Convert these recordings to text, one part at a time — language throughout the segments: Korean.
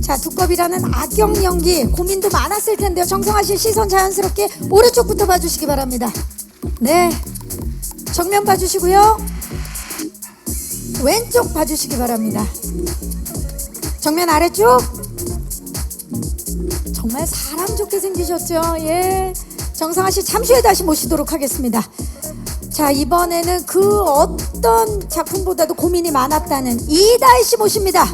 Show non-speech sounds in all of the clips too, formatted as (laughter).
자, 두꺼비라는 악역 연기 고민도 많았을 텐데요. 정성아 씨 시선 자연스럽게 오른쪽부터 봐주시기 바랍니다. 네, 정면 봐주시고요. 왼쪽 봐주시기 바랍니다. 정면 아래쪽. 정말 사람 좋게 생기셨죠? 예. 정성아 씨 잠시 후에 다시 모시도록 하겠습니다. 자, 이번에는 그 어떤 작품보다도 고민이 많았다는 이다희 씨 모십니다.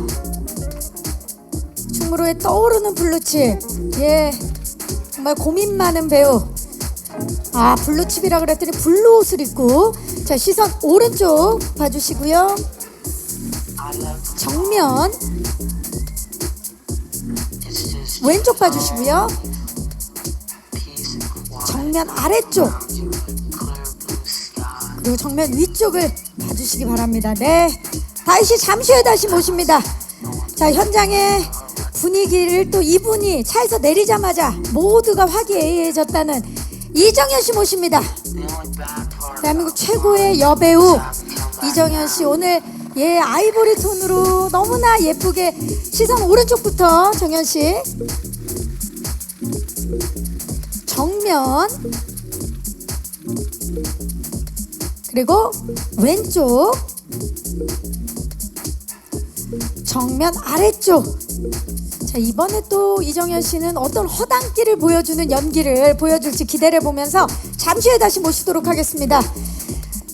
충무로에 떠오르는 블루칩. 예. 정말 고민 많은 배우. 아, 블루칩이라 그랬더니 블루 옷을 입고. 자, 시선 오른쪽 봐주시고요. 정면. 왼쪽 봐주시고요. 정면 아래쪽. 그리고 정면 위쪽을 봐주시기 바랍니다. 네. 다시 잠시 후에 다시 모십니다. 자, 현장의 분위기를 또 이분이 차에서 내리자마자 모두가 화기애애해졌다는 이정현 씨 모십니다. 대한민국 최고의 여배우 이정현 씨 오늘 예 아이보리 톤으로 너무나 예쁘게 시선 오른쪽부터 정현 씨 정면 그리고 왼쪽 정면 아래쪽 자 이번에 또 이정현 씨는 어떤 허당기를 보여주는 연기를 보여줄지 기대를 보면서 잠시 후에 다시 모시도록 하겠습니다.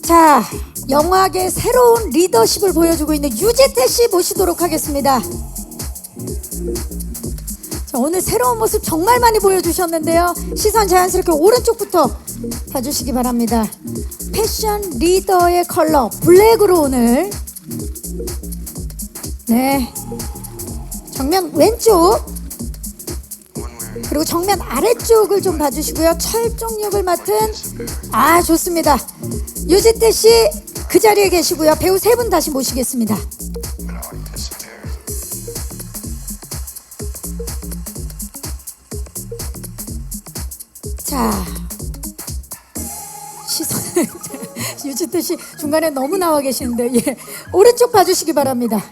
자 영화계 새로운 리더십을 보여주고 있는 유재태 씨 모시도록 하겠습니다. 자, 오늘 새로운 모습 정말 많이 보여주셨는데요. 시선 자연스럽게 오른쪽부터 봐주시기 바랍니다. 패션 리더의 컬러 블랙으로 오늘 네 정면 왼쪽 그리고 정면 아래쪽을 좀 봐주시고요. 철종역을 맡은 아 좋습니다. 유지태 씨 그 자리에 계시고요. 배우 세 분 다시 모시겠습니다. 자 시선 (laughs) 유지태 씨 중간에 너무 나와 계시는데 예 오른쪽 봐주시기 바랍니다.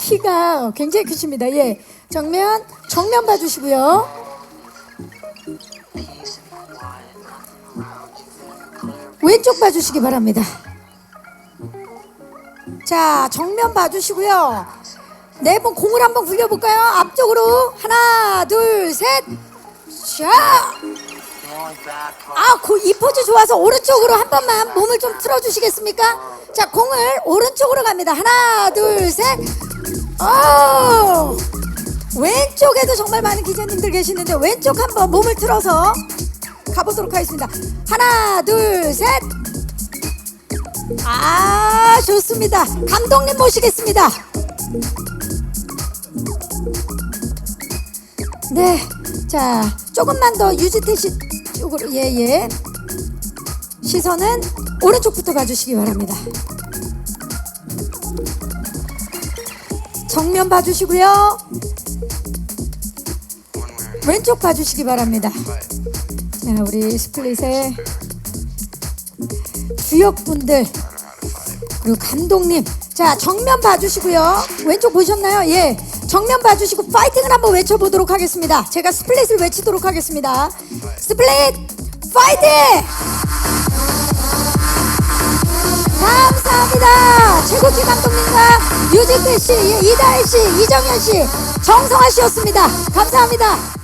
키가 굉장히 크십니다. 예 정면 정면 봐주시고요. 왼쪽 봐주시기 바랍니다. 자 정면 봐주시고요. 네 번 공을 한번 굴려볼까요? 앞쪽으로 하나 둘 셋. 자. 아, 고, 이 포즈 좋아서 오른쪽으로 한 번만 몸을 좀 틀어주시겠습니까? 자, 공을 오른쪽으로 갑니다. 하나, 둘, 셋. 오! 왼쪽에도 정말 많은 기자님들 계시는데 왼쪽 한번 몸을 틀어서 가보도록 하겠습니다. 하나, 둘, 셋. 아, 좋습니다. 감독님 모시겠습니다. 네, 자 조금만 더 유지태 씨 쪽으로 예예 시선은 오른쪽부터 봐주시기 바랍니다. 정면 봐주시고요. 왼쪽 봐주시기 바랍니다. 자, 우리 스플릿의 주역분들 그리고 감독님 자 정면 봐주시고요 왼쪽 보셨나요 예 정면 봐주시고 파이팅을 한번 외쳐보도록 하겠습니다. 제가 스플릿을 외치도록 하겠습니다. 스플릿 파이팅! 감사합니다. 최고기 감독님과 유지태 씨 예, 이다혜 씨 이정현 씨 정성아 씨였습니다. 감사합니다